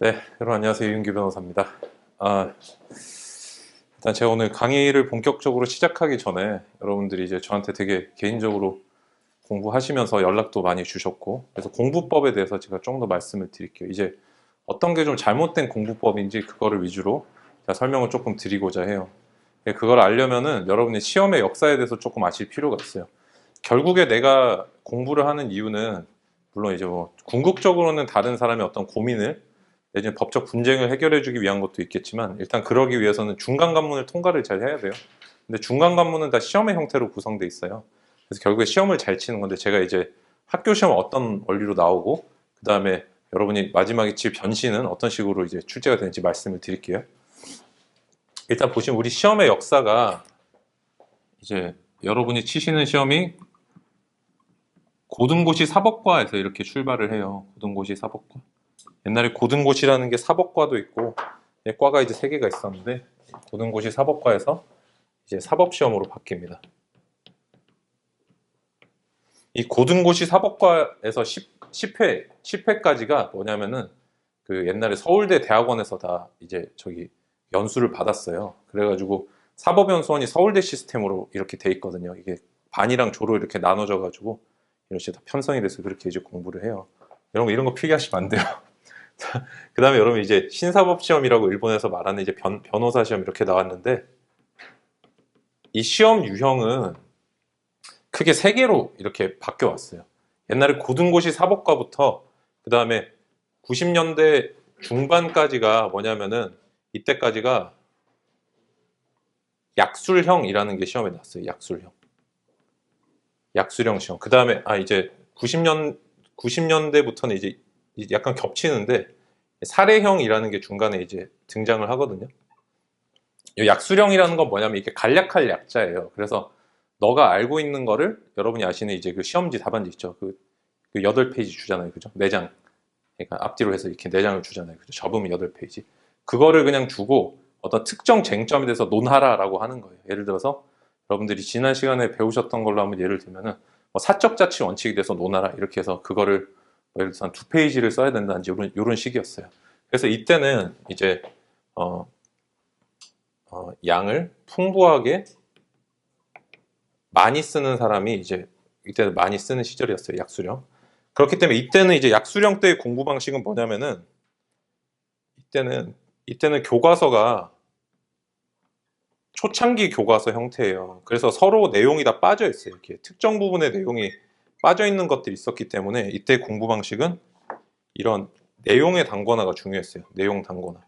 네, 여러분 안녕하세요. 이윤규 변호사입니다. 아, 일단 제가 오늘 강의를 본격적으로 시작하기 전에 여러분들이 이제 저한테 되게 개인적으로 공부하시면서 연락도 많이 주셨고, 그래서 공부법에 대해서 제가 좀 더 말씀을 드릴게요. 이제 어떤 게 좀 잘못된 공부법인지 그거를 위주로 제가 설명을 조금 드리고자 해요. 예, 그걸 알려면은 여러분이 시험의 역사에 대해서 조금 아실 필요가 있어요. 결국에 내가 공부를 하는 이유는 물론 이제 뭐 궁극적으로는 다른 사람의 어떤 고민을 내지는 법적 분쟁을 해결해주기 위한 것도 있겠지만 일단 그러기 위해서는 중간 관문을 통과를 잘 해야 돼요. 근데 중간 관문은 다 시험의 형태로 구성돼 있어요. 그래서 결국에 시험을 잘 치는 건데 제가 이제 학교 시험 어떤 원리로 나오고 그 다음에 여러분이 마지막에 칠 변신은 어떤 식으로 이제 출제가 되는지 말씀을 드릴게요. 일단 보시면 우리 시험의 역사가 이제 여러분이 치시는 시험이 고등고시 사법과에서 이렇게 출발을 해요. 고등고시 사법과. 옛날에 고등고시라는 게 사법과도 있고 예, 과가 이제 세 개가 있었는데 고등고시 사법과에서 이제 사법시험으로 바뀝니다. 이 고등고시 사법과에서 10, 10 회 10회까지가 뭐냐면은 그 옛날에 서울대 대학원에서 다 이제 저기 연수를 받았어요. 그래가지고 사법연수원이 서울대 시스템으로 이렇게 돼 있거든요. 이게 반이랑 조로 이렇게 나눠져 가지고 이렇게 다 편성이 돼서 그렇게 이제 공부를 해요. 여러분 이런 거 필기하시면 안 돼요. 그 다음에 여러분 이제 신사법 시험이라고 일본에서 말하는 이제 변, 변호사 시험 이렇게 나왔는데 이 시험 유형은 크게 세 개로 이렇게 바뀌어 왔어요. 옛날에 고등고시 사법과부터 그 다음에 90년대 중반까지가 뭐냐면은 이때까지가 약술형이라는 게 시험에 나왔어요. 약술형. 약술형 시험. 그 다음에 아 이제 90년 90년대부터는 이제 약간 겹치는데 살해형이라는 게 중간에 이제 등장을 하거든요. 이 약수령이라는 건 뭐냐면 이게 간략할 약자예요. 그래서 너가 알고 있는 거를 여러분이 아시는 이제 그 시험지 답안지 있죠. 그, 그 8페이지 주잖아요. 그죠? 4장. 그러니까 앞뒤로 해서 이렇게 4장을 주잖아요. 그죠? 접으면 8페이지. 그거를 그냥 주고 어떤 특정 쟁점에 대해서 논하라라고 하는 거예요. 예를 들어서 여러분들이 지난 시간에 배우셨던 걸로 한번 예를 들면은 뭐 사적 자치 원칙에 대해서 논하라 이렇게 해서 그거를 뭐 예를 들어서 한 두 페이지를 써야 된다든지 이런, 이런 식이었어요. 그래서 이때는 이제 어, 어, 양을 풍부하게 많이 쓰는 사람이 이제 이때는 많이 쓰는 시절이었어요. 약수령. 그렇기 때문에 이때는 이제 약수령 때의 공부 방식은 뭐냐면은 이때는 이때는 교과서가 초창기 교과서 형태예요. 그래서 서로 내용이 다 빠져 있어요. 이렇게 특정 부분의 내용이 빠져 있는 것들이 있었기 때문에 이때 공부 방식은 이런 내용의 단권화가 중요했어요. 내용 단권화.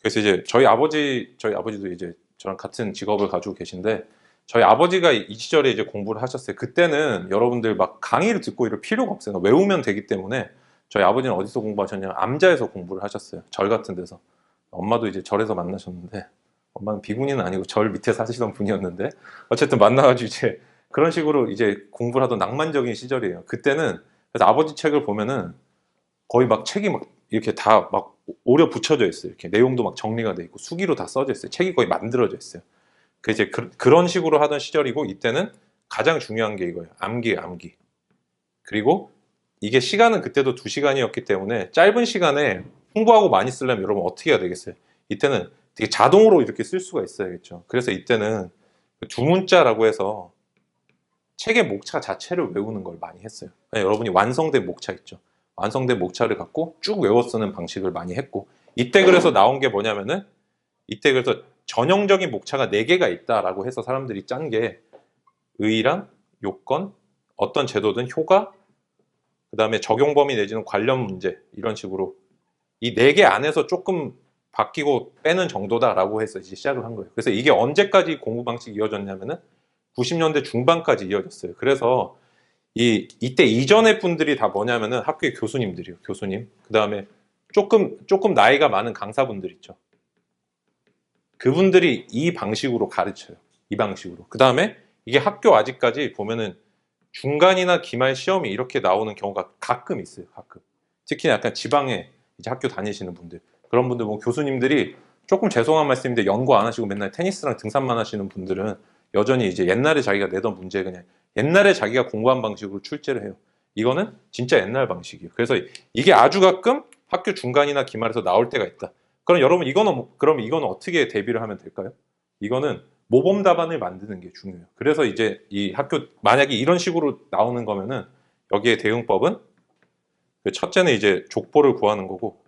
그래서 이제 저희 아버지, 저희 아버지도 이제 저랑 같은 직업을 가지고 계신데 저희 아버지가 이 시절에 이제 공부를 하셨어요. 그때는 여러분들 막 강의를 듣고 이럴 필요가 없어요. 외우면 되기 때문에 저희 아버지는 어디서 공부하셨냐면 암자에서 공부를 하셨어요. 절 같은 데서. 엄마도 이제 절에서 만나셨는데 엄마는 비군이는 아니고 절 밑에 사시던 분이었는데 어쨌든 만나가지고 이제 그런 식으로 이제 공부를 하던 낭만적인 시절이에요. 그때는 그래서 아버지 책을 보면은 거의 막 책이 막 이렇게 다 막 오려 붙여져 있어요. 이렇게 내용도 막 정리가 돼 있고 수기로 다 써져 있어요. 책이 거의 만들어져 있어요. 그 이제 그, 그런 식으로 하던 시절이고 이때는 가장 중요한 게 이거예요. 암기, 암기. 그리고 이게 시간은 그때도 두 시간이었기 때문에 짧은 시간에 홍보하고 많이 쓰려면 여러분 어떻게 해야 되겠어요? 이때는 되게 자동으로 이렇게 쓸 수가 있어야겠죠. 그래서 이때는 그두 문자라고 해서 책의 목차 자체를 외우는 걸 많이 했어요. 네, 여러분이 완성된 목차 있죠. 완성된 목차를 갖고 쭉 외워 쓰는 방식을 많이 했고 이때 그래서 나온 게 뭐냐면은 이때 그래서 전형적인 목차가 네 개가 있다라고 해서 사람들이 짠 게 의의랑 요건, 어떤 제도든 효과, 그 다음에 적용 범위 내지는 관련 문제 이런 식으로 이네개 안에서 조금 바뀌고 빼는 정도다라고 해서 이제 시작을 한 거예요. 그래서 이게 언제까지 공부 방식이 이어졌냐면은 90년대 중반까지 이어졌어요. 그래서 이 이때 이전의 분들이 다 뭐냐면은 학교의 교수님들이요, 교수님. 그 다음에 조금 조금 나이가 많은 강사분들 있죠. 그분들이 이 방식으로 가르쳐요. 이 방식으로. 그 다음에 이게 학교 아직까지 보면은 중간이나 기말 시험이 이렇게 나오는 경우가 가끔 있어요. 가끔. 특히 약간 지방에 이제 학교 다니시는 분들 그런 분들 뭐 교수님들이 조금 죄송한 말씀인데 연구 안 하시고 맨날 테니스랑 등산만 하시는 분들은 여전히 이제 옛날에 자기가 내던 문제 그냥 옛날에 자기가 공부한 방식으로 출제를 해요. 이거는 진짜 옛날 방식이에요. 그래서 이게 아주 가끔 학교 중간이나 기말에서 나올 때가 있다. 그럼 여러분 이거는 뭐- 그럼 이거는 어떻게 대비를 하면 될까요? 이거는 모범 답안을 만드는 게 중요해요. 그래서 이제 이 학교 만약에 이런 식으로 나오는 거면은 여기에 대응법은 그 첫째는 이제 족보를 구하는 거고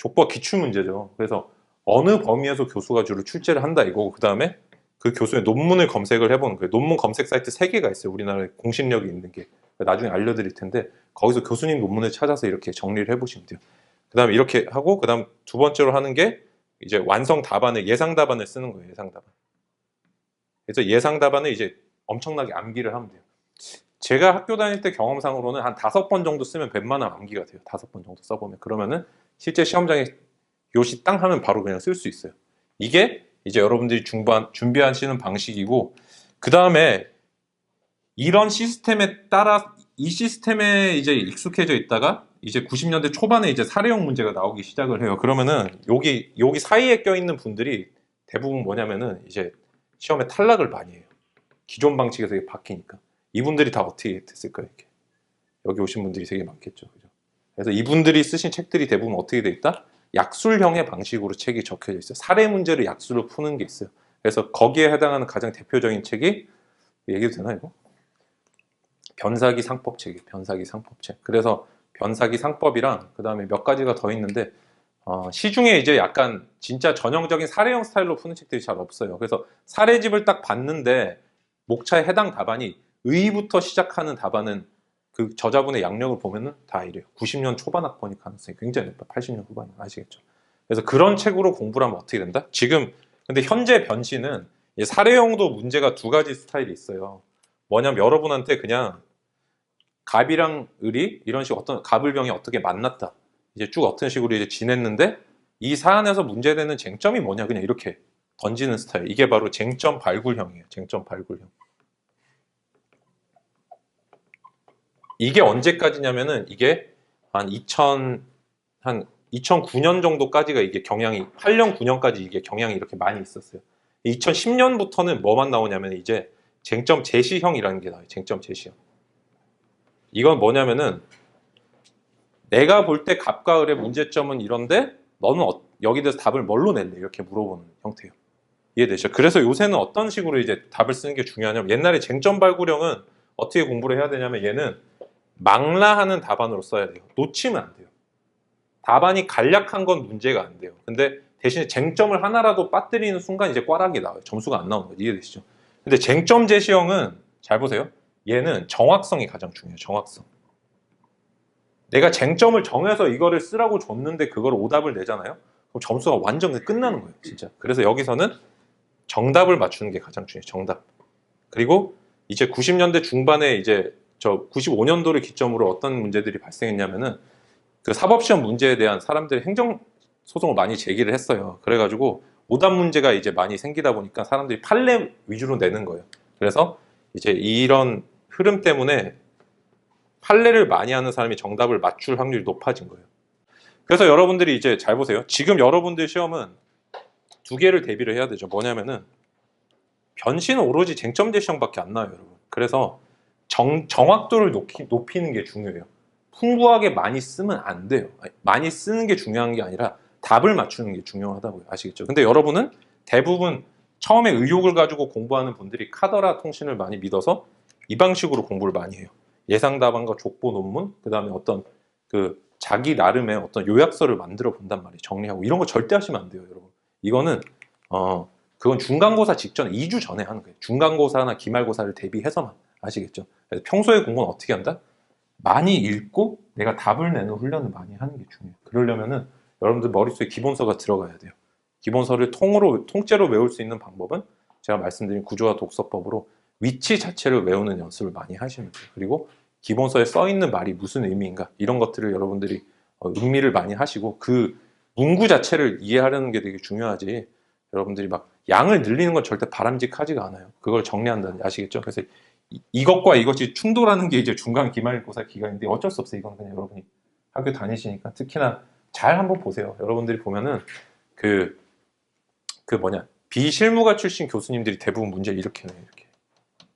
족보 기출 문제죠. 그래서 어느 범위에서 교수가 주로 출제를 한다 이거고 그 다음에 그 교수의 논문을 검색을 해보는 거예요. 논문 검색 사이트 세 개가 있어요. 우리나라에 공신력이 있는 게 나중에 알려드릴 텐데 거기서 교수님 논문을 찾아서 이렇게 정리를 해보시면 돼요. 그 다음에 이렇게 하고 그 다음 두 번째로 하는 게 이제 완성 답안을 예상 답안을 쓰는 거예요. 예상 답안. 그래서 예상 답안을 이제 엄청나게 암기를 하면 돼요. 제가 학교 다닐 때 경험상으로는 한 다섯 번 정도 쓰면 웬만하면 암기가 돼요. 다섯 번 정도 써보면 그러면은 실제 시험장에 요시 땅 하면 바로 그냥 쓸 수 있어요. 이게 이제 여러분들이 중반 준비하시는 방식이고 그 다음에 이런 시스템에 따라 이 시스템에 이제 익숙해져 있다가 이제 90년대 초반에 이제 사례형 문제가 나오기 시작을 해요. 그러면은 여기 여기 사이에 껴 있는 분들이 대부분 뭐냐면은 이제 시험에 탈락을 많이 해요. 기존 방식에서 이게 바뀌니까 이분들이 다 어떻게 됐을까요? 이렇게 여기 오신 분들이 되게 많겠죠. 그래서 이분들이 쓰신 책들이 대부분 어떻게 돼 있다? 약술형의 방식으로 책이 적혀져 있어요. 사례 문제를 약술로 푸는 게 있어요. 그래서 거기에 해당하는 가장 대표적인 책이 얘기도 되나 이거? 변사기 상법책이에요. 변사기 상법책. 그래서 변사기 상법이랑 그 다음에 몇 가지가 더 있는데 어, 시중에 이제 약간 진짜 전형적인 사례형 스타일로 푸는 책들이 잘 없어요. 그래서 사례집을 딱 봤는데 목차에 해당 답안이 의부터 시작하는 답안은 그 저자분의 양력을 보면은 다 이래요. 90년 초반 학번이 가능성이 굉장히 높아요. 80년 후반 아시겠죠? 그래서 그런 책으로 공부를 하면 어떻게 된다? 지금 근데 현재 이 사례형도 문제가 두 가지 스타일이 있어요. 뭐냐면 여러분한테 그냥 갑이랑 을이 이런 식 어떤 갑을병이 어떻게 만났다. 이제 쭉 어떤 식으로 이제 지냈는데 이 사안에서 문제되는 쟁점이 뭐냐 그냥 이렇게 던지는 스타일. 이게 바로 쟁점 발굴형이에요. 쟁점 발굴형. 이게 언제까지냐면은 이게 한 2000, 한 2009년 정도까지가 이게 경향이, 8년, 9년까지 이게 경향이 이렇게 많이 있었어요. 2010년부터는 뭐만 나오냐면 이제 쟁점 제시형이라는 게 나와요. 쟁점 제시형. 이건 뭐냐면은 내가 볼 때 갑과 을의 문제점은 이런데 너는 어- 여기 대해서 답을 뭘로 낼래? 이렇게 물어보는 형태예요. 이해되죠? 그래서 요새는 어떤 식으로 이제 답을 쓰는 게 중요하냐면 옛날에 쟁점 발굴형은 어떻게 공부를 해야 되냐면 얘는 망라하는 답안으로 써야 돼요. 놓치면 안 돼요. 답안이 간략한 건 문제가 안 돼요. 근데 대신에 쟁점을 하나라도 빠뜨리는 순간 이제 꽈락이 나와요. 점수가 안 나오는 거죠. 이해되시죠? 근데 쟁점 제시형은 잘 보세요. 얘는 정확성이 가장 중요해요. 정확성. 내가 쟁점을 정해서 이거를 쓰라고 줬는데 그걸 오답을 내잖아요. 그럼 점수가 완전 끝나는 거예요. 진짜. 그래서 여기서는 정답을 맞추는 게 가장 중요해요. 정답. 그리고 이제 90년대 중반에 이제 저 95년도를 기점으로 어떤 문제들이 발생했냐면은 그 사법시험 문제에 대한 사람들이 행정 소송을 많이 제기를 했어요. 그래가지고 오답 문제가 이제 많이 생기다 보니까 사람들이 판례 위주로 내는 거예요. 그래서 이제 이런 흐름 때문에 판례를 많이 하는 사람이 정답을 맞출 확률이 높아진 거예요. 그래서 여러분들이 이제 잘 보세요. 지금 여러분들 시험은 두 개를 대비를 해야 되죠. 뭐냐면은 변신은 오로지 쟁점 제시형밖에 안 나와요, 여러분. 그래서 정, 정확도를 높이, 높이는 게 중요해요. 풍부하게 많이 쓰면 안 돼요. 많이 쓰는 게 중요한 게 아니라 답을 맞추는 게 중요하다고요. 아시겠죠? 근데 여러분은 대부분 처음에 의욕을 가지고 공부하는 분들이 카더라 통신을 많이 믿어서 이 방식으로 공부를 많이 해요. 예상 답안과 족보 논문, 그 다음에 어떤 그 자기 나름의 어떤 요약서를 만들어 본단 말이에요. 정리하고 이런 거 절대 하시면 안 돼요, 여러분. 이거는 어 그건 중간고사 직전에 2주 전에 하는 거예요. 중간고사나 기말고사를 대비해서만 아시겠죠? 평소에 공부는 어떻게 한다? 많이 읽고 내가 답을 내는 훈련을 많이 하는 게 중요해요. 그러려면은 여러분들 머릿속에 기본서가 들어가야 돼요. 기본서를 통으로 통째로 외울 수 있는 방법은 제가 말씀드린 구조화 독서법으로 위치 자체를 외우는 연습을 많이 하시면 돼요. 그리고 기본서에 써 있는 말이 무슨 의미인가 이런 것들을 여러분들이 어, 음미를 많이 하시고 그 문구 자체를 이해하려는 게 되게 중요하지. 여러분들이 막 양을 늘리는 건 절대 바람직하지가 않아요. 그걸 정리한다는 게 아시겠죠? 그래서 이- 이것과 이것이 충돌하는 게 이제 중간 기말고사 기간인데 어쩔 수 없어요. 이건 그냥 여러분이 학교 다니시니까 특히나 잘 한번 보세요. 여러분들이 보면은 그, 그 뭐냐. 비실무가 출신 교수님들이 대부분 문제를 이렇게 내요. 이렇게.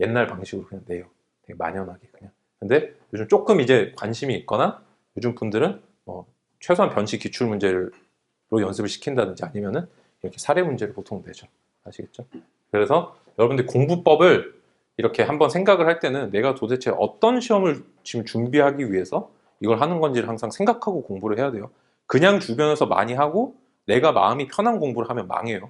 옛날 방식으로 그냥 내요. 되게 만연하게 그냥. 근데 요즘 조금 이제 관심이 있거나 요즘 분들은 뭐 최소한 변시 기출 문제로 연습을 시킨다든지 아니면은 이렇게 사례 문제를 보통 내죠. 아시겠죠? 그래서 여러분들 공부법을 이렇게 한번 생각을 할 때는 내가 도대체 어떤 시험을 지금 준비하기 위해서 이걸 하는 건지를 항상 생각하고 공부를 해야 돼요. 그냥 주변에서 많이 하고 내가 마음이 편한 공부를 하면 망해요.